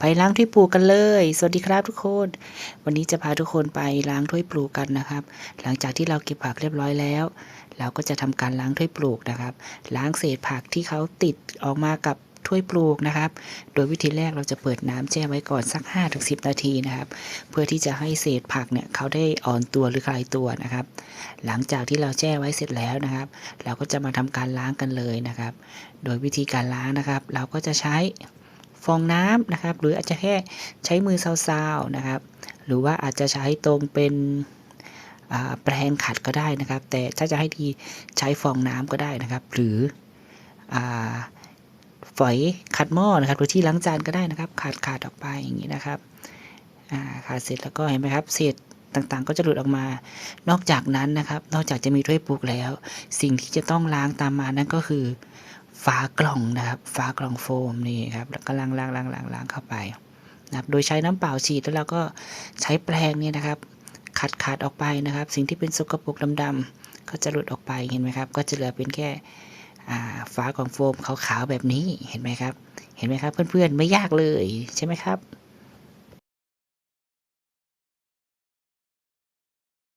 ไปล้างถ้วยปลูกกันเลย สวัสดีครับทุกคน วันนี้จะพาทุกคนไปล้างถ้วยปลูกกันนะครับ หลังจากที่เราเก็บผักเรียบร้อยแล้ว เราก็จะทำการล้างถ้วยปลูกนะครับ ล้างเศษผักที่เขาติดออกมากับถ้วยปลูกนะครับ โดยวิธีแรกเราจะเปิดน้ำแช่ไว้ก่อนสัก 5-10 นาทีนะครับ เพื่อที่จะให้เศษผักเนี่ยเขาได้อ่อนตัวหรือคลายตัวนะครับ หลังจากที่เราแช่ไว้เสร็จแล้วนะครับ เราก็จะมาทำการล้างกันเลยนะครับ โดยวิธีการล้างนะครับ เราก็จะใช้ ฟองน้ำนะครับ หรืออาจจะแค่ใช้มือซาวๆนะครับ หรือว่าอาจจะใช้ตรงเป็นแปรงขัดก็ได้นะครับ แต่ถ้าจะให้ดีใช้ฟองน้ำก็ได้นะครับ หรือฝอยขัดหม้อนะครับ หรือที่ล้างจานก็ได้นะครับ ขาดขาดออกไปอย่างนี้นะครับขาดเสร็จแล้วก็เห็นไหมครับเศษต่างๆ ก็จะหลุดออกมา นอกจากนั้นนะครับ นอกจากจะมีถ้วยปลูกแล้ว สิ่งที่จะต้องล้างตามมานั่นก็คือ ฝากล่องนะครับฝากล่องโฟมนี่ครับแล้วก็ล้างล้างล้างล้างล้างเข้าไปนะครับโดยใช้น้ำเปล่าฉีดแล้วเราก็ใช้แปรงเนี่ยนะครับ ขัดขัดออกไปนะครับ สิ่งที่เป็นสกปรกดำๆก็จะหลุดออกไปเห็นไหมครับ ก็จะเหลือเป็นแค่ฝากล่องโฟมขาวๆแบบนี้เห็นไหมครับ เห็นไหมครับ เพื่อนๆไม่ยากเลยใช่ไหมครับ